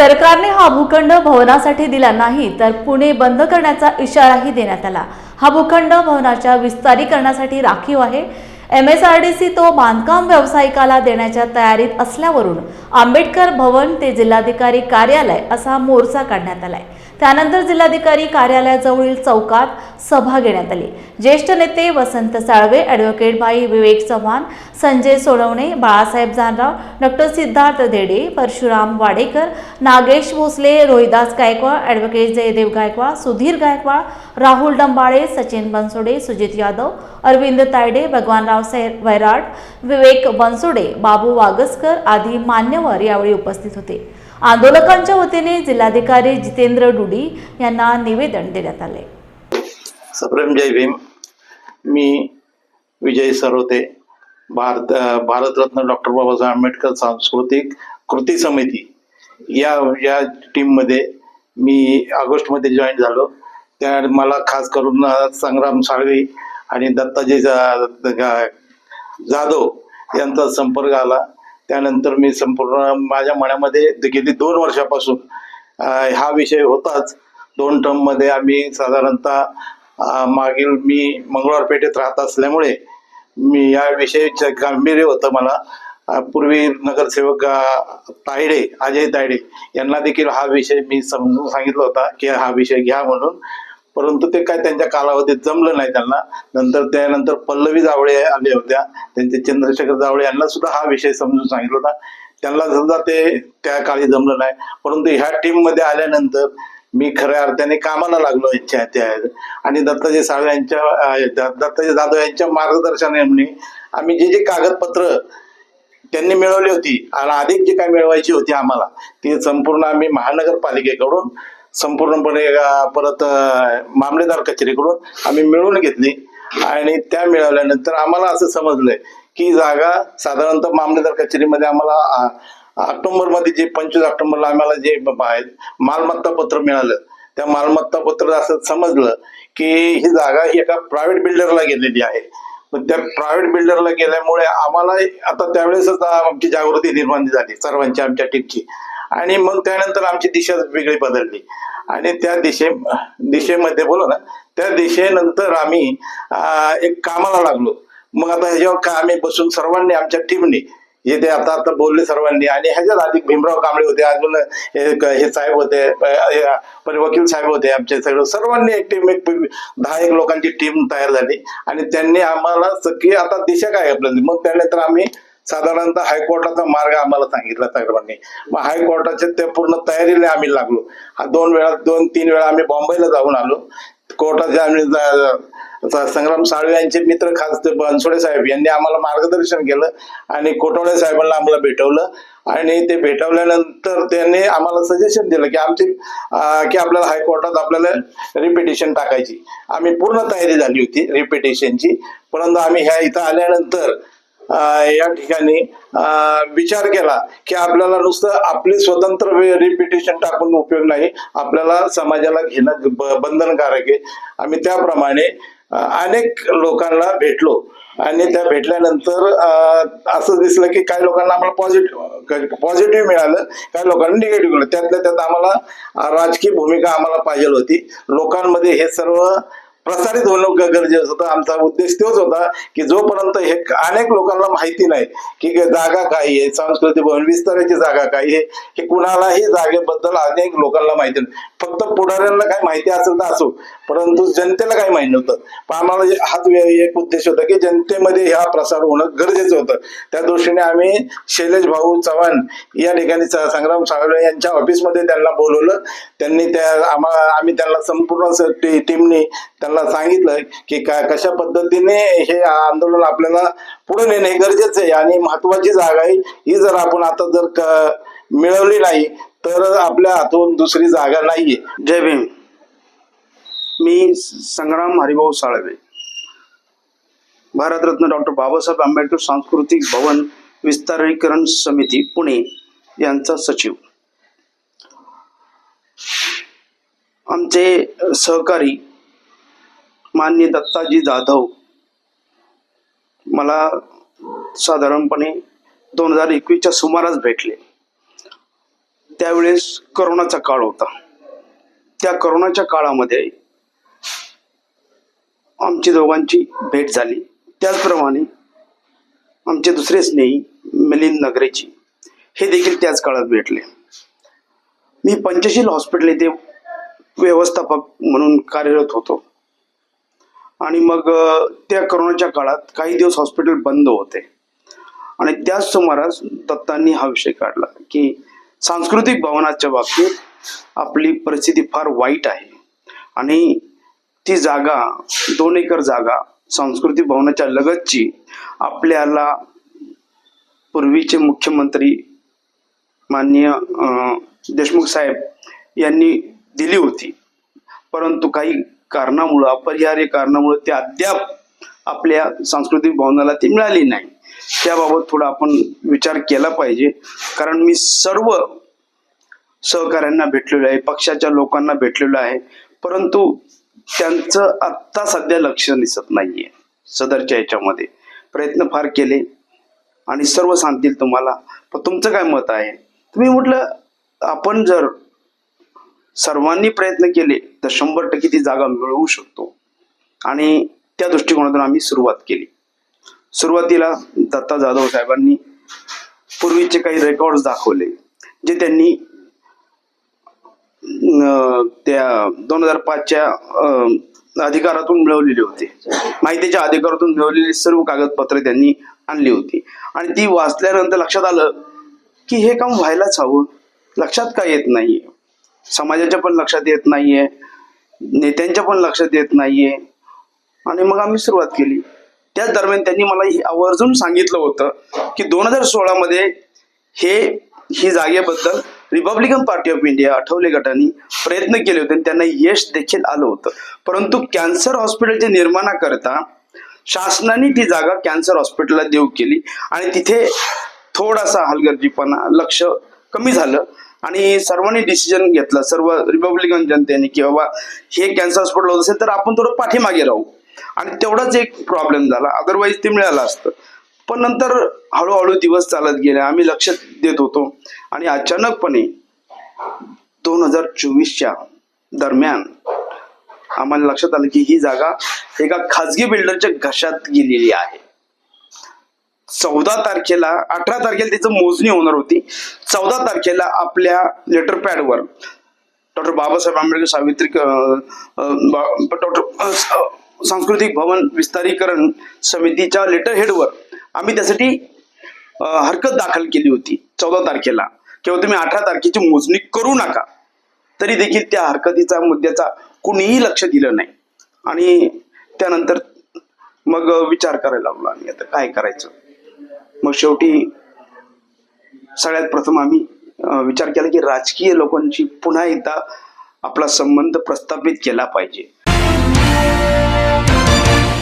सरकारने हा भूखंड भवनासाठी दिला नाही तर पुणे बंद करण्याचा इशाराही देण्यात आला. हा भूखंड भवनाच्या विस्तारीकरणासाठी राखीव आहे. M S R D C तो बांधकाम व्यावसायिकाला देण्याच्या तयारीत असल्यावरून आंबेडकर भवन ते जिल्हाधिकारी कार्यालय असा मोर्चा काढण्यात आलाय. त्यानंतर जिल्हाधिकारी कार्यालयाजवळील चौकात सभा घेण्यात आली. ज्येष्ठ नेते Vasant Salve advocate Bhai Vivek Chavan Sanjay Sonawane Balasaheb Janrao doctor Siddharth Dede Parshuram Wadekar Nagesh Bhosale Rohidas Gaikwad advocate Jaydev Gaikwad Sudhir Gaikwad Rahul Dambale Sachin Bansode Sujit Yadav Arvind Tayde Bhagwanrao Wairat Vivek Bansode Babu Wagaskar आदी मान्यवर यावेळी उपस्थित होते. आंदोलकांच्या वतीने जिल्हाधिकारी जितेंद्र डुडी यांना निवेदन देण्यात आले. सप्रेम जय भीम. मी विजय सरोते भारत भारतरत्न डॉक्टर बाबासाहेब आंबेडकर सांस्कृतिक कृती समिती. या या टीममध्ये मी ऑगस्टमध्ये जॉईन झालो. त्या मला खास करून संग्राम साळवे आणि दत्ताजी जा- जाधव यांचा संपर्क आला. त्यानंतर मी संपूर्ण माझ्या मनामध्ये गेली दोन वर्षापासून हा विषय होताच. दोन टर्ममध्ये आम्ही साधारणतः मागील मी मंगळवार पेठेत राहत असल्यामुळे मी या विषयीचं गांभीर्य होतं मला. पूर्वी नगरसेवक तायडे अजय तायडे यांना देखील हा विषय मी समजून सांगितला होता की हा विषय घ्या म्हणून. परंतु ते काय त्यांच्या कालावधीत जमलं नाही त्यांना. नंतर त्यानंतर पल्लवी जावळे आल्या होत्या. त्यांचे चंद्रशेखर जावळे यांना सुद्धा हा विषय समजून सांगितला होता. त्यांना सुद्धा ते त्या काळी जमलं नाही. परंतु ह्या टीममध्ये आल्यानंतर मी खऱ्या अर्थाने कामाला लागलो इच्छा त्या आणि दत्ताजी साळवे यांच्या दत्ताजी जाधव यांच्या मार्गदर्शनाने आम्ही जे जे कागदपत्र त्यांनी मिळवली होती आणि अधिक जे काय मिळवायची होती आम्हाला ती संपूर्ण आम्ही महानगरपालिकेकडून संपूर्णपणे परत मामलेदार कचेरीकडून आम्ही मिळवून घेतली आणि त्या मिळवल्यानंतर आम्हाला असं समजलंय की जागा साधारणतः मामलेदार कचेरीमध्ये आम्हाला अं, ऑक्टोबरमध्ये जे पंचवीस ऑक्टोबरला आम्हाला जे ब- मालमत्ता पत्र मिळालं. त्या मालमत्ता पत्र असं समजलं की ही जागा ही एका प्रायव्हेट बिल्डरला गेलेली आहे. पण त्या प्रायव्हेट बिल्डरला गेल्यामुळे आम्हाला आता त्यावेळेसच आमची जागृती निर्माण झाली सर्वांची आमच्या टीमची आणि मग त्यानंतर आमची दिशा वेगळी बदलली. आणि त्या दिशे दिशेमध्ये बोलो ना त्या दिशेनंतर आम्ही एक कामाला लागलो. मग आता ह्याच्यावर का आम्ही बसून सर्वांनी आमच्या टीमने हे ते आता आता बोलले सर्वांनी आणि ह्याच्यात अधिक भीमराव कांबळे होते अजून हे हे साहेब होते वकील साहेब होते आमचे सगळं. सर्वांनी एक टीम एक दहा एक लोकांची टीम तयार झाली. आणि त्यांनी आम्हाला सगळी आता दिशा काय आपल्याला मग त्यानंतर आम्ही साधारणतः हायकोर्टाचा मार्ग आम्हाला सांगितला साहेबांनी. मग हायकोर्टाच्या त्या पूर्ण तयारीला आम्ही लागलो. हा दोन वेळा दोन तीन वेळा आम्ही बॉम्बेला जाऊन आलो. कोर्टाचे आम्ही संग्राम साळवे यांचे मित्र खास ते बनसोडे साहेब यांनी आम्हाला मार्गदर्शन केलं आणि कोटवडे साहेबांना आम्हाला भेटवलं. आणि ते भेटवल्यानंतर त्यांनी आम्हाला सजेशन दिलं की आमची की आपल्याला हायकोर्टात आपल्याला रिपिटेशन टाकायची. आम्ही पूर्ण तयारी झाली होती रिपिटेशनची परंतु आम्ही ह्या इथं आल्यानंतर या ठिकाणी विचार केला की आपल्याला नुसतं आपले स्वतंत्र रिपिटेशन टाकून उपयोग नाही. आपल्याला समाजाला घेणं बंधनकारक आहे. आम्ही त्याप्रमाणे अनेक लोकांना भेटलो. आणि त्या भेटल्यानंतर असं दिसलं की काही लोकांना आम्हाला पॉझिटिव्ह पॉझिटिव्ह मिळालं. काही लोकांना निगेटिव्ह मिळालं. त्यातल्या त्यात आम्हाला राजकीय भूमिका आम्हाला पाहिजे होती. लोकांमध्ये हे सर्व प्रसारित होणं गरजेचं होतं. आमचा उद्देश तोच होता की जोपर्यंत हे अनेक लोकांना माहिती नाही की जागा काय आहे सांस्कृतिक भवन विस्ताराची जागा काय आहे हे कुणालाही जागेबद्दल अनेक लोकांना माहिती नाही. फक्त पुढाऱ्यांना काही माहिती असेल तर असो परंतु जनतेला काही माहिती नव्हतं. पण आम्हाला हाच एक उद्देश होता की जनतेमध्ये ह्या प्रसार होणं गरजेचं होतं. त्या दृष्टीने आम्ही शैलेश भाऊ चव्हाण या ठिकाणी संग्राम सागळे यांच्या ऑफिसमध्ये त्यांना बोलवलं. त्यांनी त्या आम्हाला आम्ही त्यांना संपूर्ण स- टीमने त्यांना सांगितलं की का कशा पद्धतीने हे आंदोलन आपल्याला पुढे नेणे हे गरजेचं आहे. आणि महत्वाची जागा आहे. ही जर आपण आता जर क- मिळवली नाही तर आपल्या हातून दुसरी जागा नाहीये. जय भीम. मी संग्राम हरिभाऊ साळवे. भारतरत्न डॉक्टर बाबासाहेब आंबेडकर सांस्कृतिक भवन विस्तारीकरण समिती पुणे यांचा सचिव. आमचे सहकारी मान्य दत्ताजी जाधव. मला साधारणपणे दोन हजार एकवीसच्या सुमारास भेटले. त्यावेळेस करोनाचा काळ होता. त्या करोनाच्या काळामध्ये आमची दोघांची भेट झाली. त्याचप्रमाणे आमचे दुसरे स्नेही मिलिंद नगरेची हे देखील त्याच काळात भेटले. मी पंचशील हॉस्पिटल येथे व्यवस्थापक म्हणून कार्यरत होतो. आणि मग त्या करोनाच्या काळात काही दिवस हॉस्पिटल बंद होते. आणि त्याच सुमारास दत्तांनी हा विषय काढला की सांस्कृतिक भवनाच्या बाबतीत आपली परिस्थिती फार वाईट आहे. आणि ती जागा दोन एकर जागा सांस्कृतिक भवनाच्या लगतची आपल्याला पूर्वीचे मुख्यमंत्री माननीय देशमुख साहेब यांनी दिली होती. परंतु काही कारणामुळं अपरिहार्य कारणामुळं ते अद्याप आपल्या सांस्कृतिक भवनाला ती मिळाली नाही. त्याबाबत थोडा आपण विचार केला पाहिजे. कारण मी सर्व सहकाऱ्यांना भेटलेलो आहे पक्षाच्या लोकांना भेटलेलो आहे. परंतु त्यांचं आत्ता सध्या लक्ष दिसत नाहीये सदरच्या याच्यामध्ये. प्रयत्न फार केले आणि सर्व सांगतील तुम्हाला. पण तुमचं काय मत आहे? तुम्ही म्हटलं आपण जर सर्वांनी प्रयत्न केले तर शंभर टक्के ती जागा मिळवू शकतो. आणि त्या दृष्टिकोनातून आम्ही सुरुवात केली. सुरुवातीला दत्ता जाधव साहेबांनी पूर्वीचे काही रेकॉर्ड्स दाखवले जे त्यांनी त्या दोन हजार पाचच्या अधिकारातून मिळवलेले होते. माहितीच्या अधिकारातून मिळवलेली सर्व कागदपत्रे त्यांनी आणली होती. आणि ती वाचल्यानंतर लक्षात आलं की हे काम व्हायलाच हवं. लक्षात का येत नाही समाजाच्या पण लक्षात येत नाहीये. नेत्यांच्या पण लक्षात येत नाहीये. आणि मग आम्ही सुरुवात केली. त्याच दरम्यान त्यांनी मला आवर्जून सांगितलं होतं की दोन हजार सोळामध्ये हे ही जागेबद्दल Republican Party of India Athawale गटाने प्रयत्न केले होते आणि त्यांना यश देखील आलं होतं. परंतु कॅन्सर हॉस्पिटलच्या निर्माणाकरता शासनाने ती जागा कॅन्सर हॉस्पिटलला देऊ केली. आणि तिथे थोडासा हलगर्जीपणा लक्ष कमी झालं. आणि सर्वांनी डिसिजन घेतला. सर्व रिपब्लिकन जनतेने की बाबा हे कॅन्सर हॉस्पिटल होत असेल तर आपण थोडं पाठीमागे राहू. आणि तेवढाच एक प्रॉब्लेम झाला. अदरवाईज ते मिळालं असतं. पण नंतर हळूहळू दिवस चालत गेले. आम्ही लक्ष देत होतो. आणि अचानकपणे दोन हजार चोवीसच्या दरम्यान आम्हाला लक्षात आलं की ही जागा एका खाजगी बिल्डरच्या घशात गेलेली आहे. चौदा तारखेला अठरा तारखेला त्याचं मोजणी होणार होती. चौदा तारखेला आपल्या लेटर पॅडवर डॉक्टर बाबासाहेब आंबेडकर सावित्री डॉक्टर सांस्कृतिक भवन विस्तारीकरण समितीच्या लेटर हेडवर आम्ही त्यासाठी हरकत दाखल केली होती चौदा तारखेला. किंवा तुम्ही अठरा तारखेची मोजणी करू नका तरी देखील त्या हरकतीचा मुद्द्याचा कुणीही लक्ष दिलं नाही. आणि त्यानंतर मग विचार करायला लागलो आम्ही आता काय करायचं? मग शेवटी सगळ्यात प्रथम आम्ही विचार केला की राजकीय लोकांशी पुन्हा एकदा आपला संबंध प्रस्थापित केला पाहिजे.